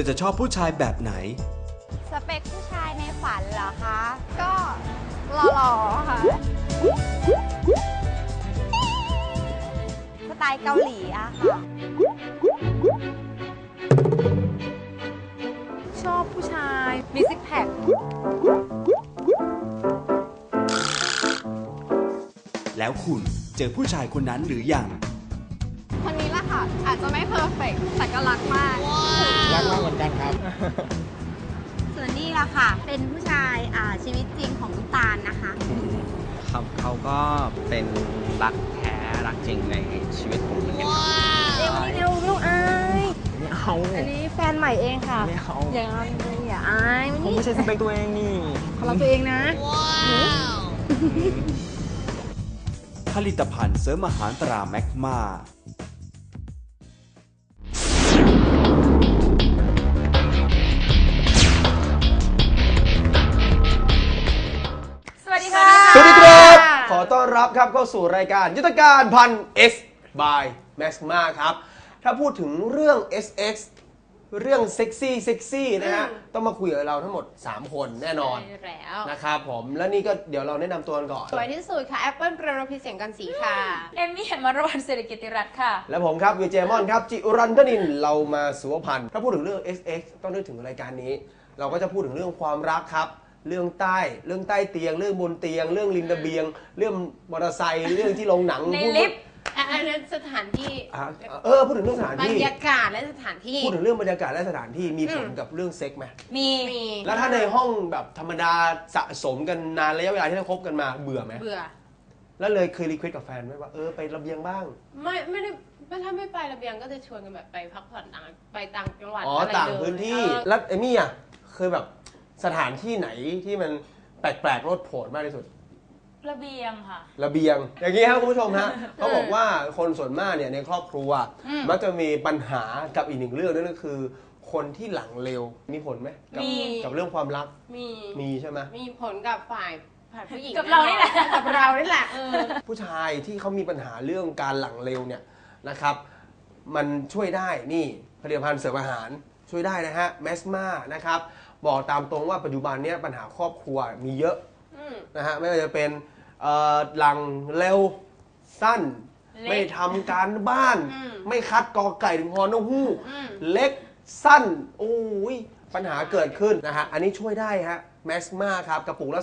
อจะชอบผู้ชายแบบไหน สเปคผู้ชายในฝันเหรอคะ ก็หล่อๆค่ะ สไตล์เกาหลีอะค่ะ ชอบผู้ชาย มีซิกแพค แล้วคุณเจอผู้ชายคนนั้นหรือยัง คนนี้ละค่ะ อาจจะไม่เพอร์เฟกแต่ก็รักมาก รักมากเหมือนกันครับ ส่วนนี้ละค่ะ เป็นผู้ชายอ่าชีวิตจริงของลูกตาลนะคะ ครับเขาก็เป็นรักแท้รักจริงในชีวิตผมเหมือนกันครับเร็วนี่เร็วลูกอาย ไม่เอา อันนี้แฟนใหม่เองค่ะ ไม่เอา อย่างนั้นเลยอย่าอายมันผมนี่ไม่ใช่สเปคตัวเองนี่เขารักตัวเองนะ ผลิตภัณฑ์เสริมอาหารตราแมกมา ขอต้อนรับครับเข้าสู่รายการยุทธการพัน S by Max Ma ครับ ถ้าพูดถึงเรื่อง SX เรื่องเซ็กซี่เซ็กซี่นะฮะ ต้องมาคุยกับเราทั้งหมด 3 คนแน่นอนใช่แล้วนะครับผม แล้วนี่ก็เดี๋ยวเราแนะนำตัวกันก่อน สวยที่สุดค่ะแอปเปิลประโรพิเสียงกันสีค่ะ เอมมี่เห็นมารวันเศรษฐกิจติรัตน์ค่ะ และผมครับวีเจมอนครับ จิรันทนิน เรามาสุวพันธ์ถ้าพูดถึงเรื่อง SX ต้องนึกถึงรายการนี้ เราก็จะพูดถึงเรื่องความรักครับ เรื่องใต้เรื่องใต้เตียง เรื่องบนเตียง เรื่องริมระเบียง เรื่องมอเตอร์ไซค์เรื่องที่โรงหนังในพูดลิฟต์อะอันนั้นสถานที่อะเออพูดถึงเรื่องสถานบรที่รยากาศและสถานที่ พูดถึงเรื่องบรรยากาศและสถานที่มีผลกับเรื่องเซ็กไหมมี มีแล้วถ้าในห้องแบบธรรมดาสะสมกันนานระยะเวลาที่เราคบกันมาเบื่อไหมเบื่อ แล้วเลยเคยรีเควสกับแฟนไหมว่าเออไประเบียงบ้าง ไม่ไม่ได้ไม่ถ้าไม่ไประเบียงก็จะชวนกันแบบไปพักผ่อนต่างไปต่างจังหวัดอ๋ออะไรต่างเลยพื้นที่ เออแล้วเอมี่อะเคยแบบ สถานที่ไหนที่มันแปลกๆโลดโผนมากที่สุด ระเบียงค่ะ ระเบียง อย่างนี้ครับคุณผู้ชมฮะเขาบอกว่าคนส่วนมากเนี่ยในครอบครัวมักจะมีปัญหากับอีกหนึ่งเรื่องนั่นก็คือ คนที่หลังเร็วมีผลไหมกับมี กับเรื่องความรักมีมีใช่ไหมมีผลกับฝ่ายฝ่ายผู้หญิงกับเรานี่แหละ กับเรานี่แหละเออผู้ชายที่เขามีปัญหาเรื่องการหลังเร็วเนี่ยนะครับ มันช่วยได้นี่ผลิตภัณฑ์เสริมอาหารช่วยได้นะฮะแมสมานะครับ บอกตามตรงว่าปัจจุบันเนี้ยปัญหาครอบครัวมีเยอะอืม นะฮะไม่ว่าจะเป็นเอ่อหลังเร็วสั้น เล็กไม่ทำการบ้าน อืม ไม่คัดกอไก่ถึงพอนหู้ อืม เล็กสั้นโอ้ยปัญหาเกิดขึ้นนะฮะ อันนี้ช่วยได้ฮะแมสมาครับกระปุกละ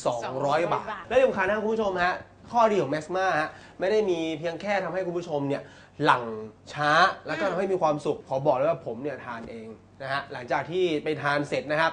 2,200 บาทและที่สำคัญนะคุณผู้ชมฮะข้อดีของแมสมาฮะไม่ได้มีเพียงแค่ทำให้คุณผู้ชมเนี่ย หลั่งช้าแล้วก็ทำให้มีความสุขขอบอกเลยว่าผมเนี่ยทานเองนะฮะหลังจากที่ไปทานเสร็จนะครับ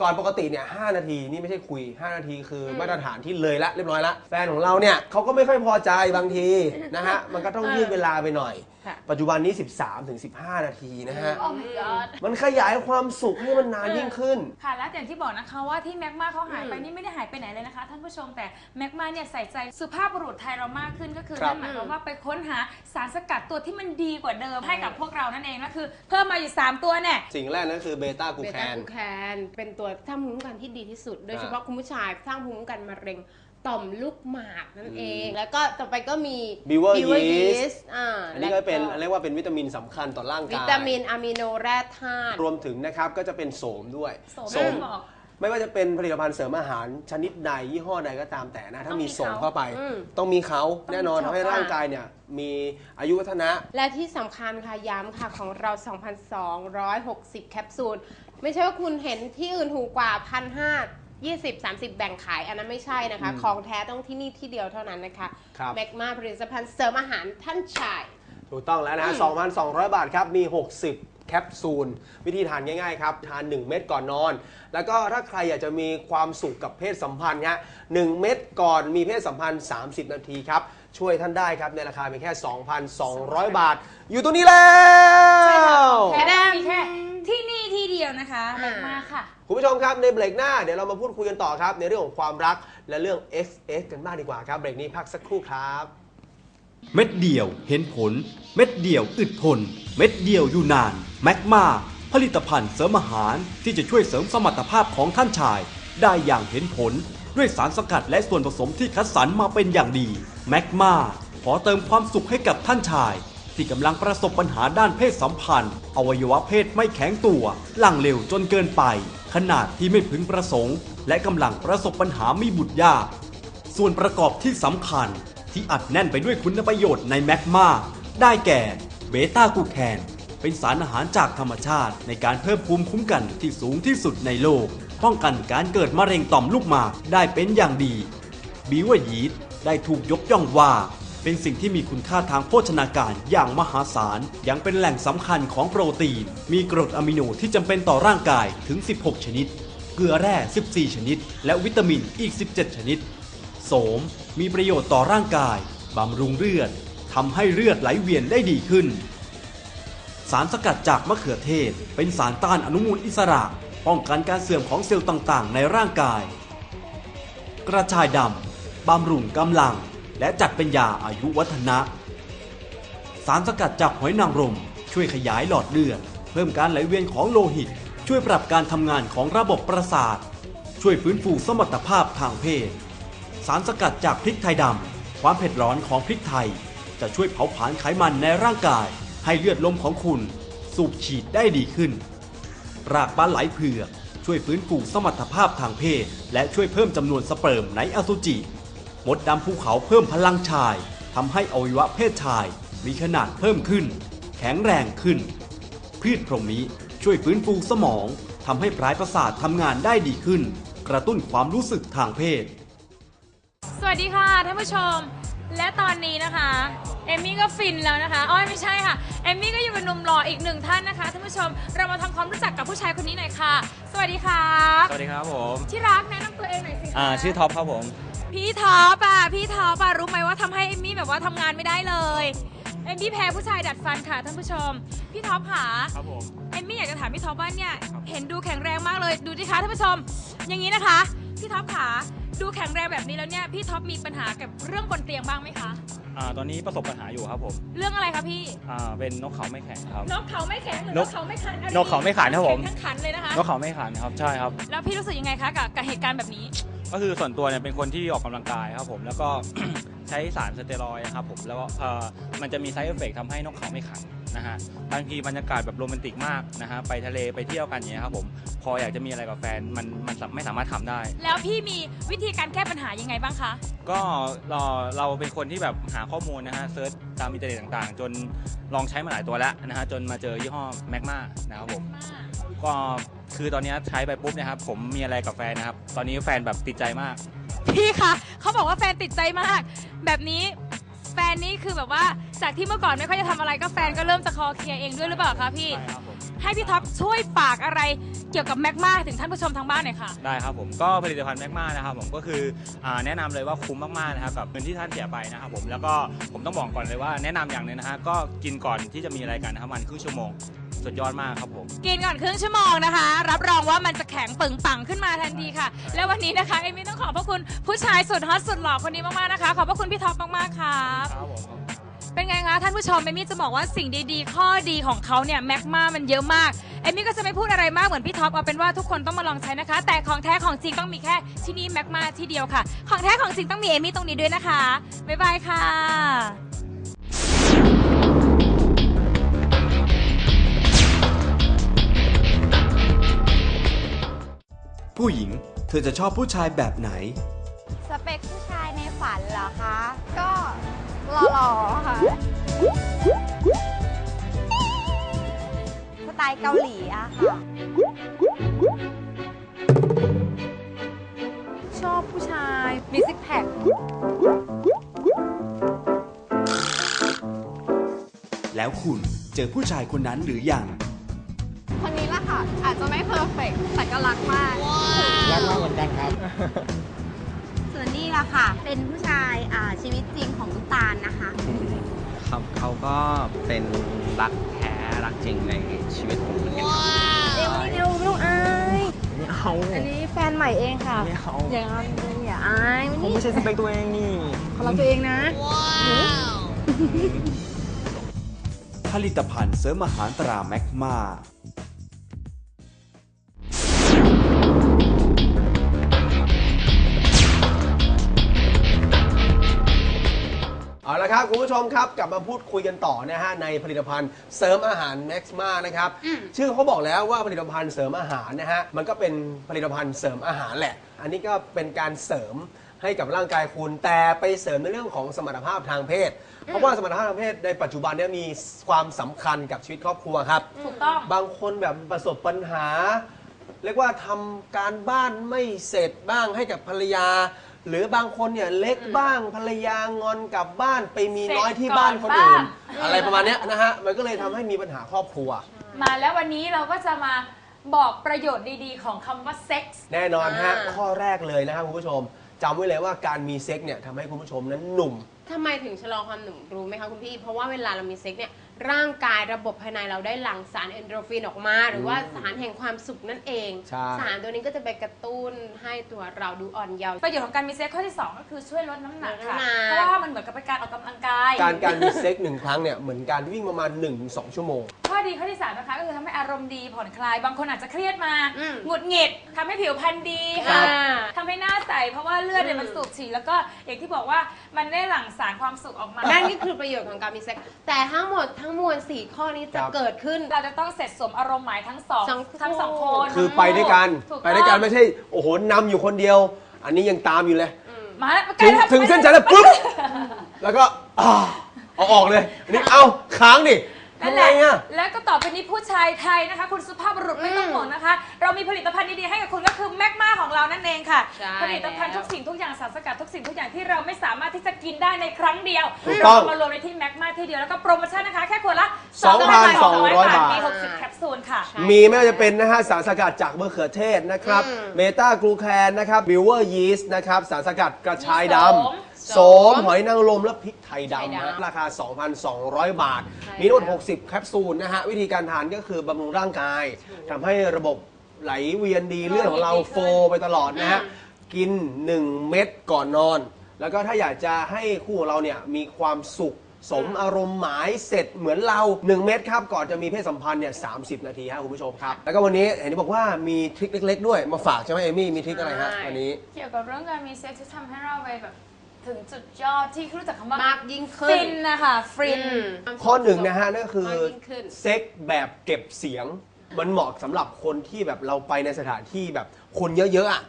ก่อนปกติเนี่ยหนาทีนี่ไม่ใช่คุย 5 นาทีคืออมาตรฐานที่เลยละเรียบร้อยละแฟนของเราเนี่ยเขาก็ไม่ค่อยพอใจบางทีนะฮะมันก็ต้องยืดเวลาไปหน่อยค่ะ ปัจจุบันนี้ 13ถึง15 นาทีนะฮะ โอ้ my god มันขยายความสุขให้มันนานยิ่งขึ้น ค่ะ และอย่างที่บอกนะคะว่าที่แม็กมาเขาหายไปนี่ไม่ได้หายไปไหนเลยนะคะ ท่านผู้ชมแต่แม็กมาเนี่ยใส่ใจสุภาพบุรุษไทยเรามากขึ้นก็คือครับ นั่นหมายความว่าไปค้นหาสารสกัดตัวที่มันดีกว่าเดิมให้กับพวกเรานั่นเองก็คือเพิ่มมาอยู่ 3 ตัวเนี่ย สิ่งแรกนั่นคือเบต้ากูเบแคต้าน กูแคนเป็นตัวสร้างภูมิคุ้มกันที่ดีที่สุด โดยเฉพาะคุณผู้ชายสร้างภูมิคุ้มกันมะเร็ง ต่อมลูกหมากนั่นเอง แล้วก็ต่อไปก็มี Beaver Beaver yeast yeast อ่าอันนี้ก็เป็นเรียกว่าเป็นวิตามินสำคัญต่อร่างกาย วิตามินอะมิโนแร่ธาตุรวมถึงนะครับก็จะเป็นโสมด้วยโสมบอกไม่ว่าจะเป็นผลิตภัณฑ์เสริมอาหารชนิดใดยี่ห้อใดก็ตามแต่นะ ถ้ามีต้องมีโสมเขาเข้าไปอืมต้องมีเขาแน่นอนต้องทำมีให้เขาร่างกายเนี่ยมีอายุวัฒนะ และที่สำคัญค่ะย้ำค่ะของเรา 2,260 แคปซูล ไม่ใช่ว่าคุณเห็นที่อื่นถูกกว่า 1,500 20 30 แบ่งขายอันนั้นไม่ใช่นะคะ อืมของแท้ต้องที่นี่ที่เดียวเท่านั้นนะคะครับ แมกมาผลิตภัณฑ์เสริมอาหารท่านชาย ถูกต้องแล้วนะฮะ2,200 บาทครับ มี 60 แคปซูล วิธีทานง่ายๆครับ ทาน 1 เม็ดก่อนนอน แล้วก็ถ้าใครอยากจะมีความสุขกับเพศสัมพันธ์ฮะ1เม็ดก่อนมีเพศสัมพันธ์ 30 นาทีครับ ช่วยท่านได้ครับ ในราคาเพียงแค่ 2,200 บาท อยู่ตรงนี้แล้วแค่ได้มีแค่ คุณผู้ชมครับในเบรกหน้าเดี๋ยวเรามาพูดคุยกันต่อครับ ในเรื่องของความรักและเรื่อง XX กันบ้างดีกว่าครับ เบรกนี้พักสักครู่ครับ เม็ดเดียวเห็นผล เม็ดเดียวอึดทน เม็ดเดียวอยู่นานแมกมาผลิตภัณฑ์เสริมอาหารที่จะช่วยเสริมสมรรถภาพของท่านชาย ได้อย่างเห็นผล ด้วยสารสกัดและส่วนผสมที่คัดสรรมาเป็นอย่างดีแมกมาขอเติมความสุขให้กับท่านชาย ที่กำลังประสบปัญหาด้านเพศสัมพันธ์ อวัยวะเพศไม่แข็งตัว หลังเร็วจนเกินไป ขนาดที่ไม่พึงประสงค์ และกำลังประสบปัญหามีบุตรยากส่วนประกอบที่สำคัญที่อัดแน่นไปด้วยคุณประโยชน์ในแมกมาได้แก่เบต้ากูแคนเป็นสารอาหารจากธรรมชาติในการเพิ่มภูมิคุ้มกันที่สูงที่สุดในโลก ป้องกันการเกิดมะเร็งต่อมลูกหมากได้เป็นอย่างดีบิวยีดได้ถูกยกย่องว่า เป็นสิ่งที่มีคุณค่าทางโภชนาการอย่างมหาศาล ยังเป็นแหล่งสำคัญของโปรตีน มีกรดอะมิโนที่จำเป็นต่อร่างกายถึง 16 ชนิด เกลือแร่ 14 ชนิด และวิตามินอีก 17 ชนิด โสม มีประโยชน์ต่อร่างกาย บำรุงเลือดทำให้เลือดไหลเวียนได้ดีขึ้น สารสกัดจากมะเขือเทศ เป็นสารต้านอนุมูลอิสระป้องกันการเสื่อมของเซลล์ต่างๆ ในร่างกาย กระชายดำบำรุงกำลัง และจัดเป็นยาอายุวัฒนะ สารสกัดจากหอยนางรม ช่วยขยายหลอดเลือด เพิ่มการไหลเวียนของโลหิต ช่วยปรับการทำงานของระบบประสาท ช่วยฟื้นฟูสมรรถภาพทางเพศ สารสกัดจากพริกไทยดำความเผ็ดร้อนของพริกไทย จะช่วยเผาผลาญไขมันในร่างกาย ให้เลือดลมของคุณ สูบฉีดได้ดีขึ้น รากปลาไหลเผือกช่วยฟื้นฟูสมรรถภาพทางเพศ และช่วยเพิ่มจำนวนสเปิร์มในอสุจิ มดดำภูเขาเพิ่มพลังชายทำให้อวัยวะเพศชาย มีขนาดเพิ่มขึ้น แข็งแรงขึ้น พืชพรหมนี้ช่วยฟื้นฟูสมองทำให้ปลายประสาททำงานได้ดีขึ้น กระตุ้นความรู้สึกทางเพศ สวัสดีค่ะท่านผู้ชม และตอนนี้นะคะ เอมมี่ก็ฟินแล้วนะคะอ้อยไม่ใช่ค่ะเอมมี่ก็อยู่กับหนุ่มหล่ออีกหนึ่งท่านนะคะท่านผู้ชมเรามาทำความรู้จักกับผู้ชายคนนี้หน่อยค่ะ สวัสดีครับสวัสดีครับผมที่รักแนะนำตัวเองหน่อยสิคะ อ่าชื่อท็อปครับผม พี่ท็อปอะพี่ท็อปอะรู้ไหมว่าทำให้เอมมี่แบบว่าทำงานไม่ได้เลยเอมมี่แพ้ผู้ชายดัดฟันค่ะท่านผู้ชม พี่ท็อปค่ะครับผม เอมมี่อยากจะถามพี่ท็อปว่าเนี่ยเห็นดูแข็งแรงมากเลยดูดิคะท่านผู้ชม อย่างนี้นะคะ พี่ท็อปค่ะดูแข็งแรงแบบนี้แล้วเนี่ยพี่ท็อปมีปัญหากับเรื่องบนเตียงบ้างไหมคะ อ่าตอนนี้ประสบปัญหาอยู่ครับผมเรื่องอะไรคะพี่ อ่าเป็นนกเขาไม่แข็งครับ นกเขาไม่แข็งหรือนนกกเขาไม่ขันอันกเขาไม่ขันครับผม แข็งทั้งขันเลยนะคะ นกเขาไม่ขันครับใช่ครับ แล้วพี่รู้สึกยังไงคะกับกับเหตุการณ์แบบนี้ ก็คือส่วนตัวเนี่ยเป็นคนที่ออกกำลังกายครับผมแล้วก็ใช้สารสเตียรอยด์ครับผมแล้วก็เอ่อมันจะมีไซ d ์เอฟเฟกทำให้นกเขาไม่ขันนะฮะบางทีบรรยากาศแบบโรแมนติกมากนะฮะไปทะเลไปเที่ยวกันอย่างเงี้ยครับผมพออยากจะมีอะไรกับแฟนมันมันไม่สามารถทำได้ แล้วพี่มีวิธีการแก้ปัญหายังไงบ้างคะก็เราเราเป็นคนที่แบบหาข้อมูลนะฮะเซิร์ชตามอินเทอร์เน็ตต่างๆ จนลองใช้มาหลายตัวแล้วนะฮะจนมาเจอยี่ห้อแมกมานะครับผมก็คือตอนนี้ใช้ไปปุ๊บเนะครับผมมีอะไรกับแฟนนะครับ ตอนนี้แฟนแบบติดใจมาก พี่คะเขาบอกว่าแฟนติดใจมาก แบบนี้แฟนนี่คือแบบว่าจากที่เมื่อก่อนไม่ค่อยจะทำอะไรก็แฟนก็เริ่มจะคอเคลียร์เองด้วยหรือเปล่าคะพี่ ใช่ครับผมให้พี่ท็อปช่วยฝากอะไรเกี่ยวกับแมกมาถึงท่านผู้ชมทางบ้านหน่อยค่ะ ได้ครับผมก็ผลิตภัณฑ์แมกมานะครับผมก็คืออ่าแนะนำเลยว่าคุ้มมากๆนะครับกับเงินที่ท่านเสียไปนะครับผมแล้วก็ผมต้องบอกก่อนเลยว่าแนะนำอย่างหนึงนะฮะก็กินก่อนที่จะมีรายการนะครับมันครึ่งชั่วโมง สุดยอดมากครับผม กินก่อนครึ่งชั่วโมงนะคะ รับรองว่ามันจะแข็งปึงปังขึ้นมาทันทีค่ะ แล้ววันนี้นะคะเอมมี่ต้องขอบพระคุณผู้ชายสุดฮอตสุดหล่อคนนี้มากๆนะคะ ขอบพระคุณพี่ท็อปมากๆค่ะครับผม เป็นไงคะท่านผู้ชมเอมมี่จะบอกว่าสิ่งดีๆ ข้อดีของเขาเนี่ยแมกมามันเยอะมากเอมมี่ก็จะไม่พูดอะไรมากเหมือนพี่ท็อปเอาเป็นว่าทุกคนต้องมาลองใช้นะคะ แต่ของแท้ของจริงต้องมีแค่ที่นี่แมกมาที่เดียวค่ะ ของแท้ของจริงต้องมีเอมมี่ตรงนี้ด้วยนะคะบ๊ายบายค่ะ ผู้หญิง เธอจะชอบผู้ชายแบบไหน สเปคผู้ชายในฝันเหรอคะ ก็หล่อๆค่ะ สไตล์เกาหลีอะค่ะ ชอบผู้ชายมีซิกแพค แล้วคุณเจอผู้ชายคนนั้นหรือยังคนนี้ละค่ะ อาจจะไม่เพอร์เฟกแต่ก็รักมาก รักมากเหมือนกันครับ ส่วนนี้ละค่ะ เป็นผู้ชายอ่าชีวิตจริงของลูกตาลนะคะ ครับเขาก็เป็นรักแท้รักจริงในชีวิตผมเหมือนกันครับเร็วนี่เร็วลูกอายไม่เอาอันนี้แฟนใหม่เองค่ะ ไม่เอาอย่างนั้นอย่าอายผมไม่ใช่สเปคตัวเองนี่เขารักตัวเองนะผลิตภัณฑ์เสริมอาหารตราแมกมา ละครับครับคุณผู้ชมครับกลับมาพูดคุยกันต่อนะฮะในผลิตภัณฑ์เสริมอาหาร Max มานะครับอืม ชื่อเขาบอกแล้วว่าผลิตภัณฑ์เสริมอาหารนะฮะมันก็เป็นผลิตภัณฑ์เสริมอาหารแหละ อันนี้ก็เป็นการเสริมให้กับร่างกายคุณแต่ไปเสริมในเรื่องของสมรรถภาพทางเพศ เพราะว่าสมรรถภาพทางเพศในปัจจุบันเนี้มีความสำคัญกับชีวิตครอบครัวครับ ถูกต้อง บางคนแบบประสบปัญหา เรียกว่าทำการบ้านไม่เสร็จบ้างให้กับภรรยา หรือบางคนเนี่ยเล็กบ้างภรรยางอนกลับบ้านไปมีน้อยที่บ้านคนอื่น เสร็จก่อนบ้าง อะไรประมาณเนี้ยนะฮะมันก็เลยทำให้มีปัญหาครอบครัว มาแล้ววันนี้เราก็จะมาบอกประโยชน์ดีๆ ของคำว่าเซ็กส์แน่นอนฮะ อ่า ข้อแรกเลยนะครับคุณผู้ชมจำไว้เลยว่าการมีเซ็กเนี่ยทำให้คุณผู้ชมนั้นหนุ่ม ทำไมถึงชะลอความหนุ่มรู้ไหมคะคุณพี่ เพราะว่าเวลาเรามีเซ็กเนี่ยร่างกายระบบภายในเราได้หลั่งสารเอนโดรฟินออกมา หรือว่าสารแห่งความสุขนั่นเอง ใช่ สารตัวนี้ก็จะไปกระตุ้นให้ตัวเราดูอ่อนเยาว์ ประโยชน์ของการมีเซ็กข้อที่ 2 ก็คือช่วยลดน้ำหนักค่ะ ลดน้ำหนัก เพราะว่ามันเหมือนกับเป็นการออกกำลังกาย การการมีเซ็กหนึ่งครั้งเนี่ยเหมือนการวิ่งประมาณ1-2 ชั่วโมงข้อดีข้อที่3นะคะก็คือทำให้อารมณ์ดีผ่อนคลาย บางคนอาจจะเครียดมาอืมหงุดหงิดทำให้ผิวพรรณดีครัค่ะบทำให้หน้าใสเพราะว่าเลือดเนี่ยอืม มันสูบฉีดแล้วก็อย่างที่บอกว่ามันได้หลั่งสารความสุขออกมานั่นก็คือประโยชน์ของการมีเซ็กแต่ทั้งหมดทั้งมวลสี่ข้อนี้จะครับ เกิดขึ้น เราจะต้องเสร็จสมอารมณ์หมายทั้งสองสองคู่ทั้งสองคนคือไปด้วยกัน ถูกไปด้วยกันต้องไม่ใช่ โอ้โหนำอยู่คนเดียว อันนี้ยังตามอยู่เลย มาแล้วถึงใกล้แล้วถึงเส้นชัยแล้วปุ๊บ แล้วก็อ่าเอาออกเลยอันนี่เอาค้างดิ นั่นทำแหไงละอะแล้วก็ต่อไปนี้ผู้ชายไทยนะคะ คุณสุภาพบุรุษไม่ต้องห่วงนะคะ เรามีผลิตภัณฑ์ดีๆให้กับคุณก็คือแมกมาของเรานั่นเองค่ะ ใช่ผลิตภัณฑ์แล้ว ทุกสิ่งทุกอย่างสารสกัดทุกสิ่งทุกอย่างที่เราไม่สามารถที่จะกินได้ในครั้งเดียวถูกต้องเราเอามารวมในที่แมกมาที่เดียวแล้วก็โปรโมชั่นนะคะ แค่ขวดละ2,200บาทบาท มี60แคปซูลค่ะ มีไม่ว่าจะเป็นนะฮะสารสกัดจากมะเขือเทศนะครับอืมเบต้ากลูแคนนะครับบิวเวอร์ยีสต์นะครับ สารสกัดกระชายดมีโสมำ โสมหอยนางรมและพริกไทยไทยดำดำนะราคา 2,200 บาทใช่มีทั้งหมดแล้ว60 แคปซูลนะฮะ วิธีการทานก็คือบำรุงร่างกายทำให้ระบบไหลเวียนดีเลือดของเราโฟลว์ไปตลอดนะฮะ กิน 1 เม็ดก่อนนอน แล้วก็ถ้าอยากจะให้คู่ของเราเนี่ยมีความสุขสมอารมณ์หมายเสร็จเหมือนเรา 1 เม็ดครับ ก่อนจะมีเพศสัมพันธ์เนี่ย30นาทีครับคุณผู้ชมครับ แล้วก็วันนี้เห็นที่บอกว่ามีทริคเล็ก ๆ ด้วยมาฝากใช่ไหมเอมี่มีทริคอะไรฮะใช่วันนี้ เกี่ยวกับเรื่องการมีเซ็กซ์ที่ทำให้เราไปแบบ ถึงจุดยอดที่รู้จักคำว่ามากยิ่งขึ้นฟินนะคะฟินอืมข้อหนึ่งนะฮะนั่นก็คือมากยิ่งขึ้น เซ็กแบบเก็บเสียง มันเหมาะสำหรับคนที่แบบเราไปในสถานที่แบบคนเยอะๆอะ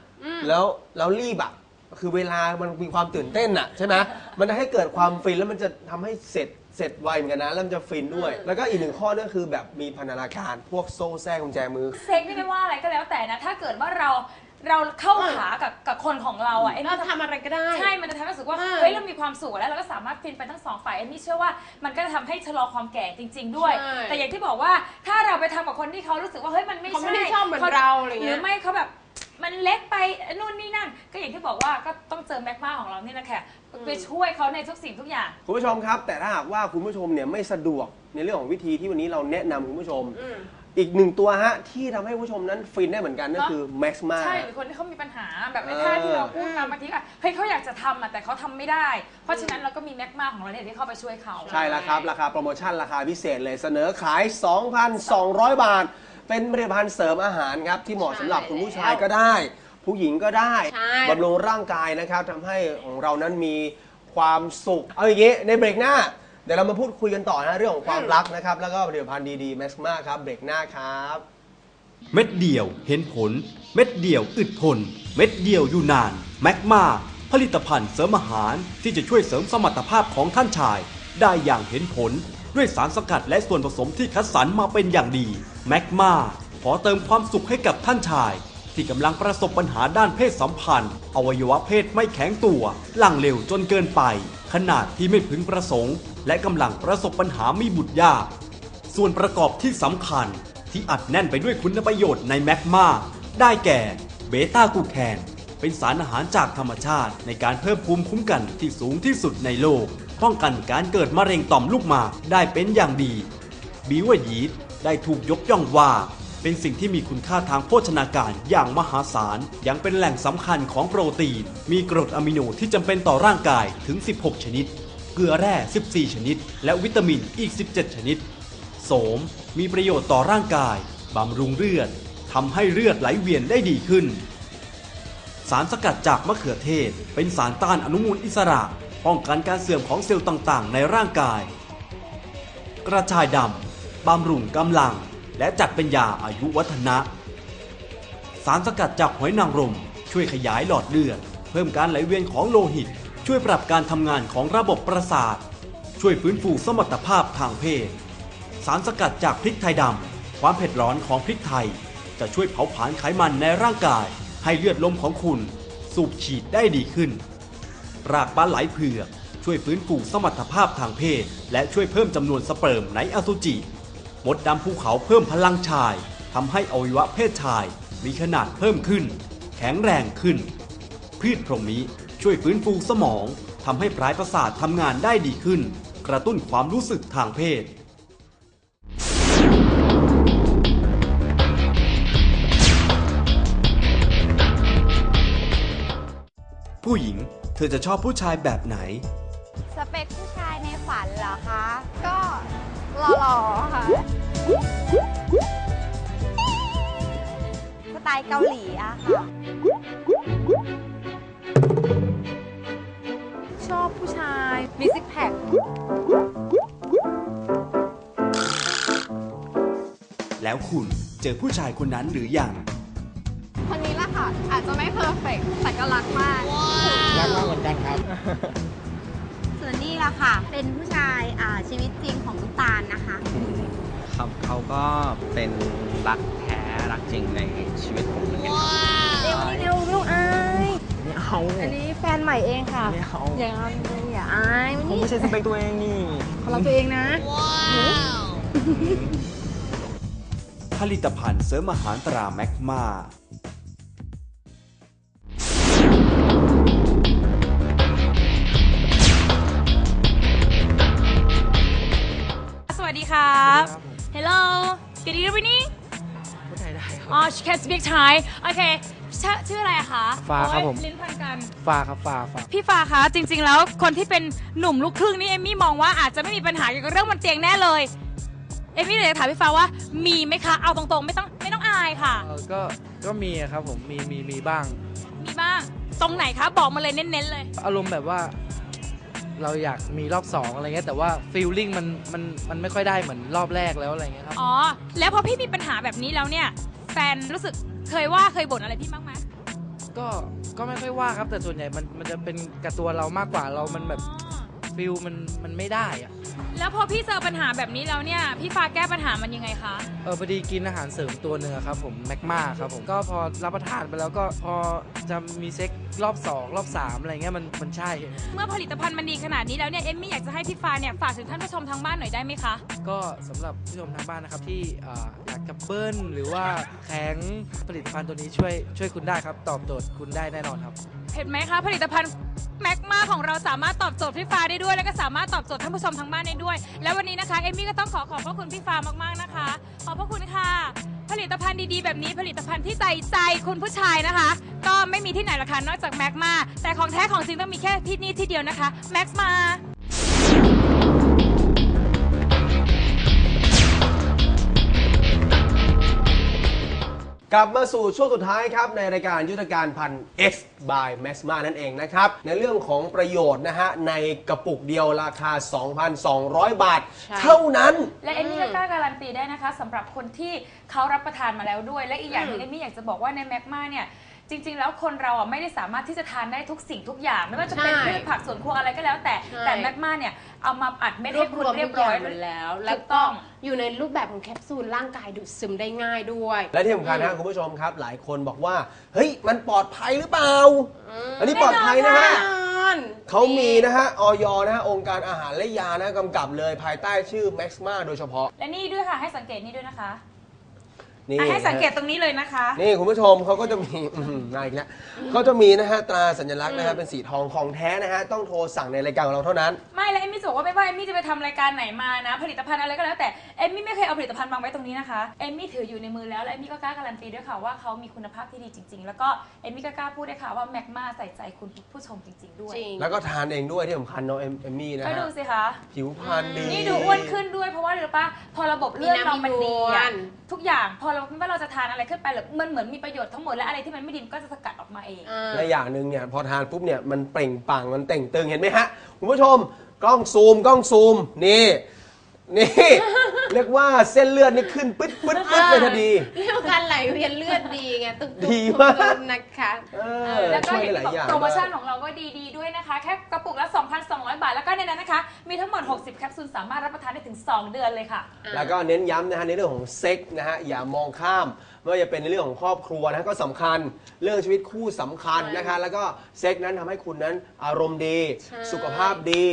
แล้วแล้วรีบอะคือเวลามันมีความตื่นเต้นอะใช่ไหมมันจะให้เกิดความฟินแล้วมันจะทำให้เสร็จเสร็จไวเหมือนกันนะแล้วมันจะฟินด้วย แล้วก็อีกหนึ่งข้อนั่นคือแบบมีพันธนาการพวกโซ่แทรกกุญแจมือ เซ็กนี่ไม่ว่าอะไรก็แล้วแต่นะ ถ้าเกิดว่าเรา เราเข้าหากับกับคนของเราอะเอ็มเราทำอะไรก็ได้ ใช่ มันจะทำให้รู้สึกว่าใช่เฮ้ย เรามีความสุขแล้วเราก็สามารถฟินไปทั้งสองฝ่ายเอมมี่เชื่อว่ามันก็จะทำให้ชะลอความแก่จริง ๆ ด้วย ใช่ แต่อย่างที่บอกว่าถ้าเราไปทำกับคนที่เขารู้สึกว่าเฮ้ยมันไม่เขาใช่ ไม่ได้ชอบเหมือนเราอะไรเงี้ยหรือไม่เขาแบบมันเล็กไปนู่นนี่นั่น ก็อย่างที่บอกว่าก็ต้องเจอแม็กมาของเรานี่แหละค่ะไปช่วยเขาในทุกสิ่งทุกอย่าง คุณผู้ชมครับ แต่ถ้าหากว่าคุณผู้ชมเนี่ยไม่สะดวกในเรื่องของวิธีที่วันนี้เราแนะนำคุณผู้ชม อืม อีกหนึ่งตัวฮะที่ทำให้คุณผู้ชมนั้นฟินได้เหมือนกันนั่นคือ Max m a ใช่หรือคนที่เขามีปัญหาแบบไอ้เออท่าที่เราพูดมาบางทีก็เฮ้ยเขาอยากจะทำอะแต่เขาทำไม่ได้ เพราะฉะนั้นเราก็มีแม็กมาของเราเนี่ยที่เข้าไปช่วยเขา ใช่แล้วครับ ราคาโปรโมชั่นราคาพิเศษเลยเสนอขาย 2,200 บาท เป็นผลิตภัณฑ์เสริมอาหารครับ ที่เหมาะสำหรับคุณผู้ชายก็ได้ ผู้หญิงก็ได้ใช่ บำรุงร่างกายนะครับทำให้ของเรานั้นมีความสุข เอาอย่างนี้ในเบรกหน้า เดี๋ยวเรามาพูดคุยกันต่อนะเรื่องของความรักนะครับ แล้วก็ผลิตภัณฑ์ดีๆ Max m a ครับเบรกหน้าครับ เม็ดเดียวเห็นผล เม็ดเดียวอึดทน เม็ดเดียวอยู่นานแมกมาผลิตภัณฑ์เสริมอาหารที่จะช่วยเสริมสมรรถภาพของท่านชาย ได้อย่างเห็นผล ด้วยสารสกัดและส่วนผสมที่คัดสรรมาเป็นอย่างดีแมกมาขอเติมความสุขให้กับท่านชาย ที่กำลังประสบปัญหาด้านเพศสัมพันธ์ อวัยวะเพศไม่แข็งตัวหลังเร็วจนเกินไป ขนาดที่ไม่พึงประสงค์ และกำลังประสบปัญหามีบุตรยาก ส่วนประกอบที่สำคัญที่อัดแน่นไปด้วยคุณประโยชน์ในแมกมาได้แก่เบต้ากูแคนเป็นสารอาหารจากธรรมชาติ ในการเพิ่มภูมิคุ้มกันที่สูงที่สุดในโลก ป้องกันการเกิดมะเร็งต่อมลูกหมากได้เป็นอย่างดีบิวยีสต์ได้ถูกยกย่องว่า เป็นสิ่งที่มีคุณค่าทางโภชนาการอย่างมหาศาล ยังเป็นแหล่งสำคัญของโปรตีน มีกรดอะมิโนที่จำเป็นต่อร่างกายถึง 16 ชนิด เกลือแร่ 14 ชนิด และวิตามินอีก 17 ชนิด โสม มีประโยชน์ต่อร่างกายบำรุงเลือดทำให้เลือดไหลเวียนได้ดีขึ้น สารสกัดจากมะเขือเทศ เป็นสารต้านอนุมูลอิสระ ป้องกันการเสื่อมของเซลล์ต่างๆ ในร่างกาย กระชายดำบำรุงกำลัง และจัดเป็นยาอายุวัฒนะ สารสกัดจากหอยนางรม ช่วยขยายหลอดเลือด เพิ่มการไหลเวียนของโลหิต ช่วยปรับการทำงานของระบบประสาท ช่วยฟื้นฟูสมรรถภาพทางเพศ สารสกัดจากพริกไทยดำ ความเผ็ดร้อนของพริกไทย จะช่วยเผาผลาญไขมันในร่างกาย ให้เลือดลมของคุณ สูบฉีดได้ดีขึ้น รากปลาไหลเผือกช่วยฟื้นฟูสมรรถภาพทางเพศ และช่วยเพิ่มจำนวนสเปิร์มในอสุจิ มดดำภูเขาเพิ่มพลังชายทำให้อวัยวะเพศชาย มีขนาดเพิ่มขึ้น แข็งแรงขึ้น พืชพรหมนี้ช่วยฟื้นฟูสมองทำให้ปลายประสาททำงานได้ดีขึ้น กระตุ้นความรู้สึกทางเพศ ผู้หญิงเธอจะชอบผู้ชายแบบไหน หล่อๆค่ะ สไตล์เกาหลีอะค่ะ ชอบผู้ชาย มีซิกแพค แล้วคุณเจอผู้ชายคนนั้นหรือยัง คนนี้ละค่ะ อาจจะไม่เพอร์เฟกแต่ก็รักมาก รักมากเหมือนกันครับ ส่วนนี้ละค่ะ เป็นผู้ชายอ่าชีวิตจริงของลูกตาลนะคะ ครับเขาก็เป็นรักแท้รักจริงในชีวิตผมเหมือนกันครับเร็วนี่เร็วลูกอายไม่เอาอันนี้แฟนใหม่เองค่ะ ไม่เอาอย่างนั้นอย่าอายมันผมนี่ไม่ใช่สเปคตัวเองนี่เขารักตัวเองนะ ผลิตภัณฑ์เสริมอาหารตราแมกมา Good evening พูดไทยได้ครับอ๋อ she can speak Thai โอเคชื่อชื่ออะไรอะคะฟ้าครับผม โอ๊ยลิ้นพันกัน ฟ้าครับฟ้าฟ้าพี่ฟ้าคะจริง ๆ แล้วคนที่เป็นหนุ่มลูกครึ่งนี่เอมมี่มองว่าอาจจะไม่มีปัญหาเกี่ยวกับเรื่องบนเตียงแน่เลย เอมมี่เลยจะถามพี่ฟ้าว่ามีไหมคะ เอาตรงๆ ไม่ต้องไม่ต้องอายค่ะ เอ่อก็ก็มีอะครับผมมีมีมีบ้าง มีบ้าง ตรงไหนคะ บอกมาเลยเน้นๆเลย อารมณ์แบบว่า เราอยากมีรอบสองอะไรเงี้ยแต่ว่าฟีลลิ่งมันมันมันไม่ค่อยได้เหมือนรอบแรกแล้วอะไรเงี้ยครับอ๋อ แล้วพอพี่มีปัญหาแบบนี้แล้วเนี่ย แฟนรู้สึกเคยว่าเคยบ่นอะไรพี่บ้างไหมก็ก็ไม่ค่อยว่าครับแต่ส่วนใหญ่มันมันจะเป็นกับตัวเรามากกว่าเรามันแบบฟีลมันมันไม่ได้อะแล้วพอพี่เจอปัญหาแบบนี้แล้วเนี่ย พี่ฟ้าแก้ปัญหามันยังไงคะ เออพอดีกินอาหารเสริมตัวหนึ่งอะครับผมแมกมาครับผมก็พอรับประทานไปแล้วก็พอจะมีเซ็ก รอบสองรอบสามอะไรเงี้ยมันมันใช่ เมื่อผลิตภัณฑ์มันดีขนาดนี้แล้วเนี่ยเอมมี่อยากจะให้พี่ฟ้าเนี่ยฝากถึงท่านผู้ชมทางบ้านหน่อยได้ไหมคะ ก็สำหรับผู้ชมทางบ้านนะครับที่อ่าอยากจะเบิ้ลหรือว่าแข็งผลิตภัณฑ์ตัวนี้ช่วยช่วยคุณได้ครับ ตอบโจทย์คุณได้แน่นอนครับ เห็นไหมคะผลิตภัณฑ์แมกมาของเราสามารถตอบโจทย์พี่ฟ้าได้ด้วย แล้วก็สามารถตอบโจทย์ท่านผู้ชมทางบ้านได้ด้วย แล้ววันนี้นะคะเอมมี่ก็ต้องขอขอบพระคุณพี่ฟ้ามากๆนะคะ ขอบพระคุณค่ะ ผลิตภัณฑ์ดีๆ แบบนี้ผลิตภัณฑ์ที่ใจใจคุณผู้ชายนะคะ ก็ไม่มีที่ไหนละค่ะนอกจากแม็กมาแต่ของแท้ของจริงต้องมีแค่ที่นี่ที่เดียวนะคะแม็กมา กลับมาสู่ช่วงสุดท้ายครับ ในรายการยุทธการพัน X by Maxma นั่นเองนะครับ ในเรื่องของประโยชน์นะฮะ ในกระปุกเดียวราคา 2,200 บาท ใช่ เท่านั้น และเอมมี่ก็กล้าการันตีได้นะคะสำหรับคนที่เขารับประทานมาแล้วด้วย และอีกอย่างหนึงอืมเอมมี่อยากจะบอกว่าในแมกมาเนี่ย จริง ๆ แล้วคนเราอะไม่ได้สามารถที่จะทานได้ทุกสิ่งทุกอย่าง ไม่ว่าจะเป็นใช่พืชผักสวนครัวอะไรก็แล้วแต่ใช่ แต่แมกมาเนี่ยเอามาอัดเม็ดรให้วบคุรณวมเรีทุยบกอร้อย่างยหมดแล้วถูแล้วกต้ก็อง อยู่ในรูปแบบของแคปซูลร่างกายดูดซึมได้ง่ายด้วยและที่สำคัญนะคุณผู้ชมครับ หลายคนบอกว่า เฮ้ย มันปลอดภัยหรือเปล่า อันนี้ปลอดภัยนะฮะแน่นอนเขามีนะฮะออยนะฮะ องค์การอาหารและยานะกำกับเลยภายใต้ชื่อ Maxma โดยเฉพาะ และนี่ด้วยค่ะให้สังเกตนี่ด้วยนะคะ นี่อะให้สังเกตนะฮะตรงนี้เลยนะคะ นี่คุณผู้ชมเขาก็จะมีอื้อหือมาอีกแล้วเขาจะมีนะฮะตราสัญลักษณ์นะฮะเป็นสีทองของแท้นะฮะต้องโทรสั่งในรายการของเราเท่านั้น ไม่แล้วเอมมี่จะบอกว่าไม่ว่าเอมมี่จะไปทำรายการไหนมานะ ผลิตภัณฑ์อะไรก็แล้วแต่เอมมี่ไม่เคยเอาผลิตภัณฑ์วางไว้ตรงนี้นะคะเอมมี่ถืออยู่ในมือแล้วและเอมมี่ก็กล้าการันตีด้วยค่ะว่าเขามีคุณภาพที่ดีจริง ๆ แล้วก็เอมมี่ก็กล้าพูดด้วยค่ะว่าแมกมาใส่ใจคุณผู้ชมจริง ๆ ด้วยจริง แล้วก็ทานเองด้วยที่สำคัญเนาะเอมเอมมี่นะก็ฮะดูสิคะ ผิวพรรณดี นี่ดูอ้วนขึ้นด้วยเพราะว่าหรือปะพอระบบเลือดเรามันดีอะมีน้ำมีนวลทุกอย่างพอเราไม่ว่าเราจะทานอะไรขึ้นไปหรือมันเหมือนมีประโยชน์ทั้งหมดและอะไรที่มันไม่ดีมันก็จะสกัดออกมาเองอ่าและอย่างหนึ่งเนี่ยพอทานปุ๊บเนี่ยมันเปล่งปลั่งมันเต่งตึงเห็นไหมฮะคุณผู้ชมกล้องซูมกล้องซูมนี่นี่ เรียกว่าเส้นเลือดนี่ขึ้นปึ๊ดปึ๊ดปึ๊ดเลยทันที เรียกว่าการไหลเวียนเลือดดีไงตุ๊กๆดีมาก ตุ๊ๆนะคะเออแล้วก็ช่วยอย่างได้หลายที่บอย่างอกโปรโมชั่นมากของเราก็ดี ๆ ด้วยนะคะ แค่กระปุกละ 2,200 บาท แล้วก็ในนั้นนะคะ มีทั้งหมด 60 แคปซูลสามารถรับประทานได้ถึง 2 เดือนเลยค่ะ แล้วก็เน้นย้ำนะฮะในเรื่องของเซ็กส์นะฮะอย่ามองข้ามไม่ว่าจะเป็นในเรื่องของครอบครัวนะฮะก็สำคัญเรื่องชีวิตคู่สำคัญนะคะ แล้วก็เซ็กส์นั้นทำให้คุณนั้นอารมณ์ดีใช่สุขภาพดี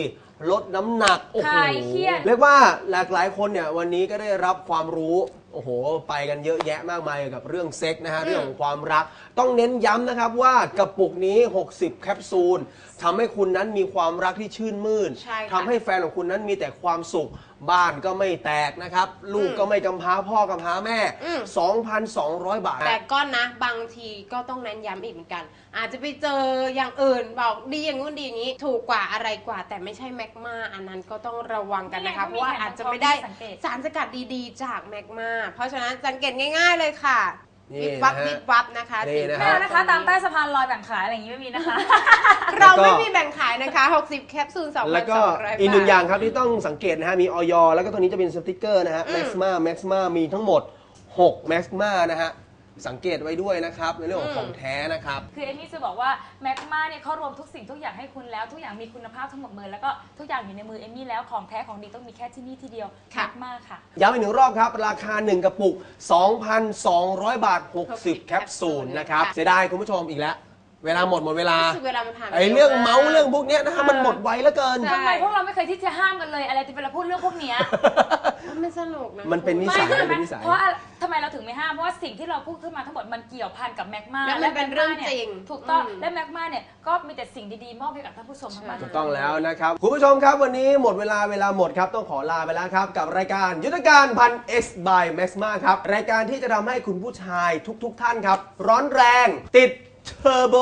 ลดน้ำหนักโอ้โหคลายเครียด เรียกว่าหลากหลายคนเนี่ยวันนี้ก็ได้รับความรู้โอ้โห ไปกันเยอะแยะมากมายเกี่ยวกับเรื่องเซ็กส์นะฮะเรื่องของความรัก ต้องเน้นย้ำนะครับว่ากระปุกนี้ 60 แคปซูลทำให้คุณนั้นมีความรักที่ชื่นมื่นใช่ค่ะ ทำให้แฟนของคุณนั้นมีแต่ความสุข บ้านก็ไม่แตกนะครับ ลูกก็ไม่กำพร้าพ่อกำพร้าแม่ อืม 2,200 บาท แต่ก็นะ บางทีก็ต้องเน้นย้ำอีกเหมือนกัน อาจจะไปเจออย่างอื่นบอกดีอย่างงู้นดีอย่างนี้ ถูกกว่าอะไรกว่า แต่ไม่ใช่แมกมาอันนั้นก็ต้องระวังกันนะคะ เพนี่ราะไงว่าอาจจะไม่ได้สังเกต สารสกัดดีๆ จากแมกมาเพราะฉะนั้นสังเกตง่าย ๆเลยค่ะ นี่วิบวับนะฮะ วิบวับนะคะนี่สีนะไม่ฮะเอานะคะ ตามใต้สะพานลอยแบ่งขายอะไรอย่างนี้ไม่มีนะคะ เราแล้วก็ไม่มีแบ่งขายนะคะ 60 แคปซูล2,200แล้วก็บาทอีกหนึ่งอย่างครับที่ต้องสังเกตนะฮะ มีออยแล้วก็ตัวนี้จะเป็นสติกเกอร์นะฮะอืมแม็กซ์มาแม็กซ์มามีทั้งหมด 6 แม็กซ์มานะฮะ สังเกตไว้ด้วยนะครับในเรื่องของของแท้นะครับ คือเอมมี่จะบอกว่าแมกมาเนี่ยเขารวมทุกสิ่งทุกอย่างให้คุณแล้ว ทุกอย่างมีคุณภาพทั้งหมดเลยแล้วก็ทุกอย่างอยู่ในมือเอมมี่แล้วของแท้ของดีต้องมีแค่ที่นี่ที่เดียวแมค่ะกมาค่ะ ย้ำอีกหนึ่งรอบครับ ราคา 1 กระปุก 2,200 บาท 60 แคปซูลนะครับค่ะเสียดายคุณผู้ชมอีกแล้ว เวลาหมดหมดเวลารู้สึกเวลามันผ่านไปไอ้เรื่องวมกเมาส์เรื่องพวกเนี้ยนะฮะมันหมดไวเหลือเกินใช่ทำไมพวกเราไม่เคยที่จะห้ามกันเลย อะไรที่เวลาพูดเรื่องพวกเนี้ย มันสนุกนะมันเป็นนิสัยไม่มันเป็นนิสัย เพราะอะไรทำไมเราถึงไม่ห้าม เพราะว่าสิ่งที่เราพูดขึ้นมาทั้งหมดมันเกี่ยวพันกับแมกมาแล้วมันเป็นเรื่องจริง ถูกต้องอืมและแมกมาเนี่ยก็มีแต่สิ่งดีๆมอบให้กับท่านผู้ชมทั้งบ้านถูกต้องแล้วนะครับ คุณผู้ชมครับวันนี้หมดเวลาเวลาหมดครับต้องขอลาไปแล้วครับ กับรายการยุทธการพัน X by Maxma ครับรายการที่จะทำให้คุณผู้ชายทุก ๆทท่านครับ ร้อนแรงติดเทอร์โบ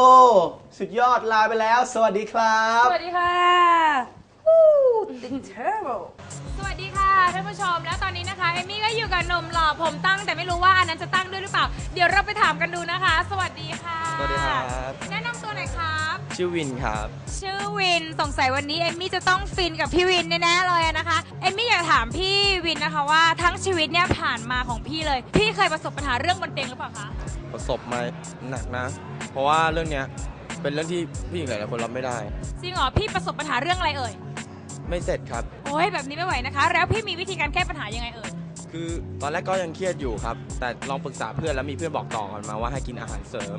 สุดยอดลาไปแล้ว สวัสดีครับ สวัสดีค่ะวู้ติงเทอร์โบ สวัสดีค่ะท่านผู้ชมแล้วตอนนี้นะคะเอมมี่ก็อยู่กับหนุ่มหล่อผมตั้ง แต่ไม่รู้ว่าอันนั้นจะตั้งด้วยหรือเปล่า เดี๋ยวเราไปถามกันดูนะคะ สวัสดีค่ะสวัสดีครับ แนะนำตัวหน่อยครับ ชื่อวินครับ ชื่อวินสงสัยวันนี้เอมมี่จะต้องฟินกับพี่วินแน่ๆเลยนะคะเอมมี่อยากถามพี่วินนะคะว่าทั้งชีวิตเนี่ยผ่านมาของพี่เลย พี่เคยประสบปัญหาเรื่องบนเตียงหรือเปล่าคะประสบมาหนักนะ เพราะว่าเรื่องเนี้ยเป็นเรื่องที่ผู้หญิงหลายๆคนรับไม่ได้ จริงเหรอพี่ประสบปัญหาเรื่องอะไรเอ่ย ไม่เสร็จครับ โอ้ยแบบนี้ไม่ไหวนะคะ แล้วพี่มีวิธีการแก้ปัญหายังไงเอ่ย คือตอนแรกก็ยังเครียดอยู่ครับ แต่ลองปรึกษาเพื่อนแล้วมีเพื่อนบอกต่อกันมาว่าให้กินอาหารเสริม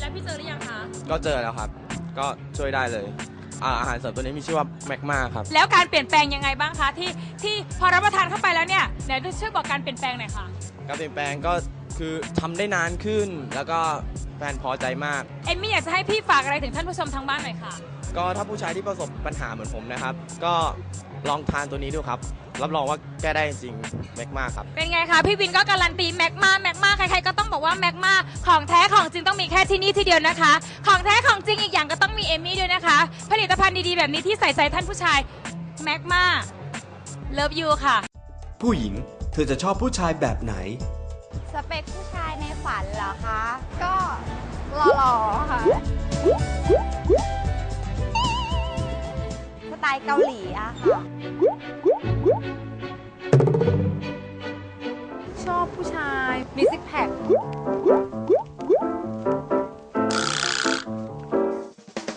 แล้วพี่เจอหรือยังคะ ก็เจอแล้วครับ ก็ช่วยได้เลยอ่าอาหารเสริมตัวนี้มีชื่อว่าแมกมาครับ แล้วการเปลี่ยนแปลงยังไงบ้างคะที่ที่พอรับประทานเข้าไปแล้วเนี่ยไหนช่วยบอกการเปลี่ยนแปลงหน่อยค่ะ การเปลี่ยนแปลงก็คือทำได้นานขึ้น แล้วก็แฟนพอใจมาก เอมมี่อยากจะให้พี่ฝากอะไรถึงท่านผู้ชมทางบ้านหน่อยค่ะ ก็ถ้าผู้ชายที่ประสบปัญหาเหมือนผมนะครับ ก็ลองทานตัวนี้ดูครับ รับรองว่าแก้ได้จริงแมกมาครับ เป็นไงคะ พี่วินก็การันตีแม็กมาแม็กมาใครๆก็ต้องบอกว่าแม็กมาของแท้ของจริงต้องมีแค่ที่นี่ที่เดียวนะคะ ของแท้ของจริงอีกอย่างก็ต้องมีเอมมี่ด้วยนะคะ ผลิตภัณฑ์ดีๆแบบนี้ที่ใส่ใจท่านผู้ชายแม็กมาเลิฟยูค่ะ ผู้หญิงเธอจะชอบผู้ชายแบบไหน สเปคผู้ชายในฝันเหรอคะ ก็หล่อๆค่ะส ไตล์เกาหลีอะค่ะ ชอบผู้ชาย มีซิกแพค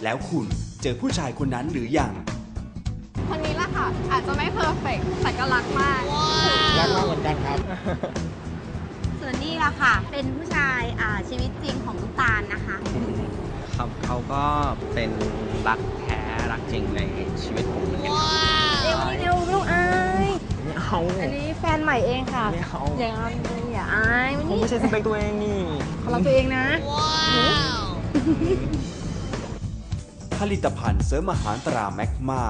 แล้วคุณเจอผู้ชายคนนั้นหรือยัง คนนี้ละค่ะ อาจจะไม่เพอร์เฟกแต่ก็รักมาก รักมากเหมือนกันครับ ส่วนนี้ละค่ะ เป็นผู้ชายอ่าชีวิตจริงของลูกตาลนะคะ ครับเขาก็เป็นรักแท้ รักจริงในชีวิตผมเหมือนกันครับเร็วนี่เร็วลูกอายไม่เอาอันนี้แฟนใหม่เองค่ะไม่เอาอย่างนั้นอย่าอายมันผมนี่ไม่ใช่สเปคตัวเองนี่เขารักตัวเองนะผลิตภัณฑ์เสริมอาหารตราแมกมา